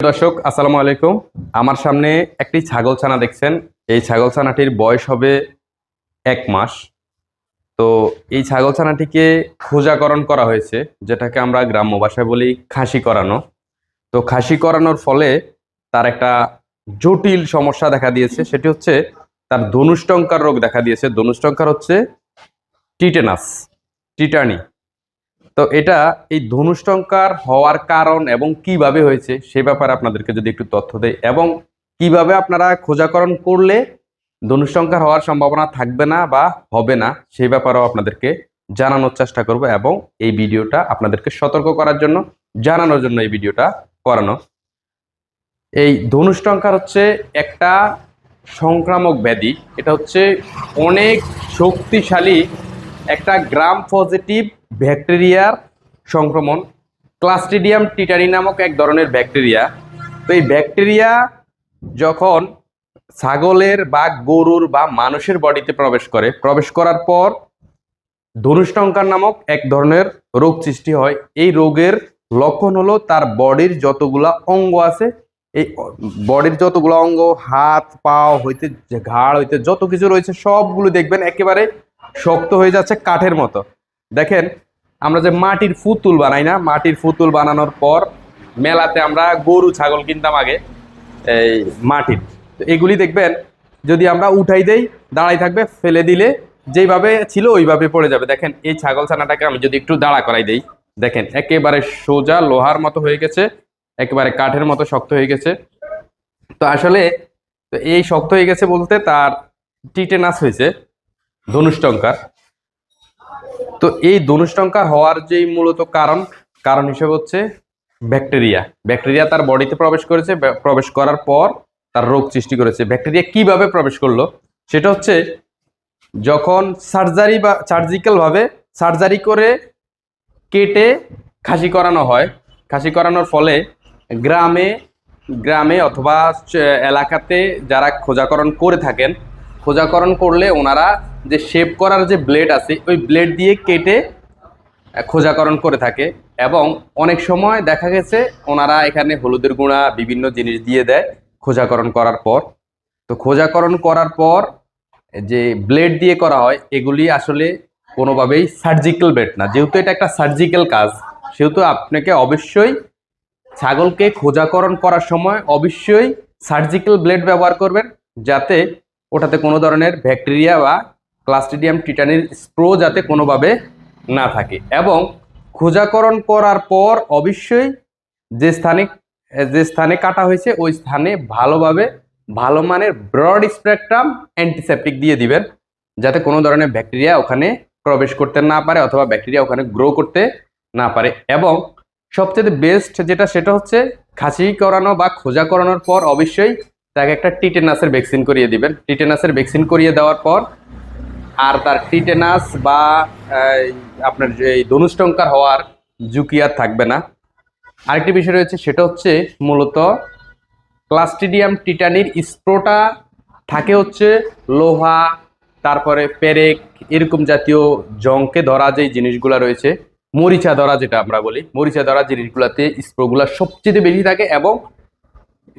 দর্শক, আসসালামু আলাইকুম। আমার সামনে একটি ছাগল ছানা দেখছেন। এই ছাগল ছানাটির বয়স হবে এক মাস। তো এই ছাগল ছানাটিকে খোঁজাকরণ করা হয়েছে, যেটাকে আমরা গ্রাম্য ভাষায় বলি খাসি করানো। তো খাসি করানোর ফলে তার একটা জটিল সমস্যা দেখা দিয়েছে, সেটি হচ্ছে তার ধনুষ্টঙ্কার রোগ দেখা দিয়েছে। ধনুষ্টঙ্কার হচ্ছে টিটেনাস, টিটানি। তো এটা এই ধনুষ্টঙ্কার হওয়ার কারণ এবং কীভাবে হয়েছে সে ব্যাপারে আপনাদেরকে যদি একটু তথ্য দেয় এবং কীভাবে আপনারা খোঁজাকরণ করলে ধনুষ্টঙ্কার হওয়ার সম্ভাবনা থাকবে না বা হবে না সেই ব্যাপারেও আপনাদেরকে জানানোর চেষ্টা করব এবং এই ভিডিওটা আপনাদেরকে সতর্ক করার জন্য, জানানোর জন্য এই ভিডিওটা করানো। এই ধনুষ্টঙ্কার হচ্ছে একটা সংক্রামক ব্যাধি। এটা হচ্ছে অনেক শক্তিশালী একটা গ্রাম পজিটিভ ব্যাকটেরিয়ার সংক্রমণ ক্লাস্টিডিয়াম টিটানি নামক এক ধরনের ব্যাকটেরিয়া। তো এই ব্যাকটেরিয়া যখন ছাগলের বা গরুর বা মানুষের বডিতে প্রবেশ করে, প্রবেশ করার পর ধনুষ্টঙ্কার নামক এক ধরনের রোগ সৃষ্টি হয়। এই রোগের লক্ষণ হলো তার বডির যতগুলা অঙ্গ আছে, এই বডির যতগুলো অঙ্গ, হাত পা হইতে ঘাড় হইতে যত কিছু রয়েছে, সবগুলো দেখবেন একেবারে শক্ত হয়ে যাচ্ছে কাঠের মতো। দেখেন, আমরা যে মাটির ফুতুল বানাই না, মাটির ফুতুল বানানোর পর মেলাতে আমরা গরু, ছাগল কিনতাম আগে, এই মাটির। এগুলি দেখবেন, যদি আমরা উঠাই দেই, দাঁড়াই থাকবে, ফেলে দিলে যেইভাবে ছিল ওইভাবে পড়ে যাবে। দেখেন, এই ছাগল ছানাটাকে আমি যদি একটু দাঁড়া করাই দেই, দেখেন, একেবারে সোজা লোহার মতো হয়ে গেছে, একেবারে কাঠের মতো শক্ত হয়ে গেছে। তো আসলে এই শক্ত হয়ে গেছে বলতে তার টিটেনাস হয়েছে ধনুষ্টঙ্কার তো এই ধনুষ্টঙ্কার হওয়ার যেই মূলত কারণ কারণ হিসেবে হচ্ছে ব্যাকটেরিয়া। ব্যাকটেরিয়া তার বডিতে প্রবেশ করেছে প্রবেশ করার পর তার রোগ সৃষ্টি করেছে। ব্যাকটেরিয়া কীভাবে প্রবেশ করল? সেটা হচ্ছে যখন সার্জারি বা সার্জিক্যাল ভাবে সার্জারি করে কেটে খাসি করানো হয়, খাসি করানোর ফলে গ্রামে গ্রামে অথবা এলাকাতে যারা খোঁজাকরণ করে থাকেন, খোঁজাকরণ করলে ওনারা যে শেপ করার যে ব্লেড আছে, ওই ব্লেড দিয়ে কেটে খোঁজাকরণ করে থাকে। এবং অনেক সময় দেখা গেছে, ওনারা এখানে হলুদের গুঁড়া, বিভিন্ন জিনিস দিয়ে দেয় খোঁজাকরণ করার পর। তো খোঁজাকরণ করার পর, যে ব্লেড দিয়ে করা হয়, এগুলি আসলে কোনোভাবেই সার্জিক্যাল ব্লেড না। যেহেতু এটা একটা সার্জিক্যাল কাজ, সেহেতু আপনাকে অবশ্যই ছাগলকে খোঁজাকরণ করার সময় অবশ্যই সার্জিক্যাল ব্লেড ব্যবহার করবেন, যাতে ওটাতে কোনো ধরনের ব্যাকটেরিয়া বা ক্লাস্ট্রিডিয়াম টিটানির স্প্রো যাতে কোনোভাবে না থাকে। এবং খোঁজাকরণ করার পর অবশ্যই যে স্থানে যে স্থানে কাটা হয়েছে, ওই স্থানে ভালোভাবে, ভালো মানের ব্রড স্পেকট্রাম অ্যান্টিসেপটিক দিয়ে দিবেন। যাতে কোনো ধরনের ব্যাকটেরিয়া ওখানে প্রবেশ করতে না পারে অথবা ব্যাকটেরিয়া ওখানে গ্রো করতে না পারে। এবং সবচেয়ে বেস্ট যেটা, সেটা হচ্ছে খাসি করানো বা খোঁজা করানোর পর অবশ্যই তাকে একটা টিটেনাসের ভ্যাকসিন করিয়ে দিবেন। টিটেনাসের ভ্যাকসিন করিয়ে দেওয়ার পর আর তার টিটেনাস বা আপনার যে ধনুষ্টঙ্কার হওয়ার ঝুঁকি আর থাকবে না। আরেকটি বিষয় রয়েছে, সেটা হচ্ছে মূলত ক্লাস্টিডিয়াম টিটানির স্প্রোটা থাকে হচ্ছে লোহা, তারপরে পেরেক, এরকম জাতীয় জংকে ধরা যে জিনিসগুলো রয়েছে, মরিচা ধরা যেটা আমরা বলি, মরিচা ধরা জিনিসগুলোতে স্প্রোগুলো সবচেয়ে বেশি থাকে এবং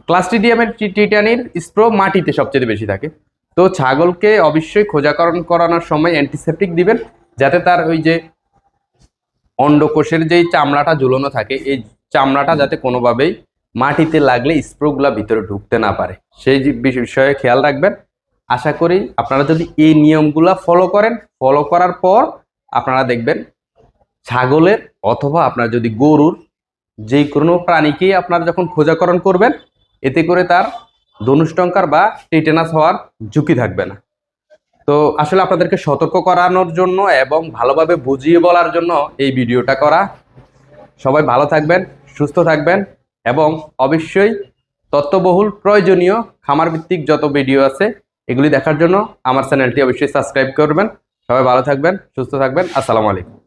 ক্লাস্টিডিয়ামের টিটানির স্প্রো মাটিতে সবচেয়ে বেশি থাকে। তো ছাগলকে অবশ্যই খোঁজাকরণ করানোর সময় অ্যান্টিসেপটিক দিবেন, যাতে তার ওই যে অন্ডকোষের যেই চামড়াটা ঝুলানো থাকে, এই চামড়াটা যাতে কোনোভাবেই মাটিতে লাগলে স্প্রোগুলা ভিতরে ঢুকতে না পারে। সেই বিষয়ে খেয়াল রাখবেন। আশা করি আপনারা যদি এই নিয়মগুলা ফলো করেন ফলো করার পর আপনারা দেখবেন ছাগলের অথবা আপনার যদি গরুর যে কোনো প্রাণীকেই আপনারা যখন খোঁজাকরণ করবেন, এতে করে তার ধনুষ্টঙ্কার বা টিটেনাস হওয়ার ঝুঁকি থাকবে না। তো আসলে আপনাদেরকে সতর্ক করানোর জন্য এবং ভালোভাবে বুঝিয়ে বলার জন্য এই ভিডিওটা করা। সবাই ভালো থাকবেন, সুস্থ থাকবেন এবং অবশ্যই তথ্যবহুল, প্রয়োজনীয় খামার ভিত্তিক যত ভিডিও আছে এগুলি দেখার জন্য আমার চ্যানেলটি অবশ্যই সাবস্ক্রাইব করবেন। সবাই ভালো থাকবেন, সুস্থ থাকবেন। আসসালামু আলাইকুম।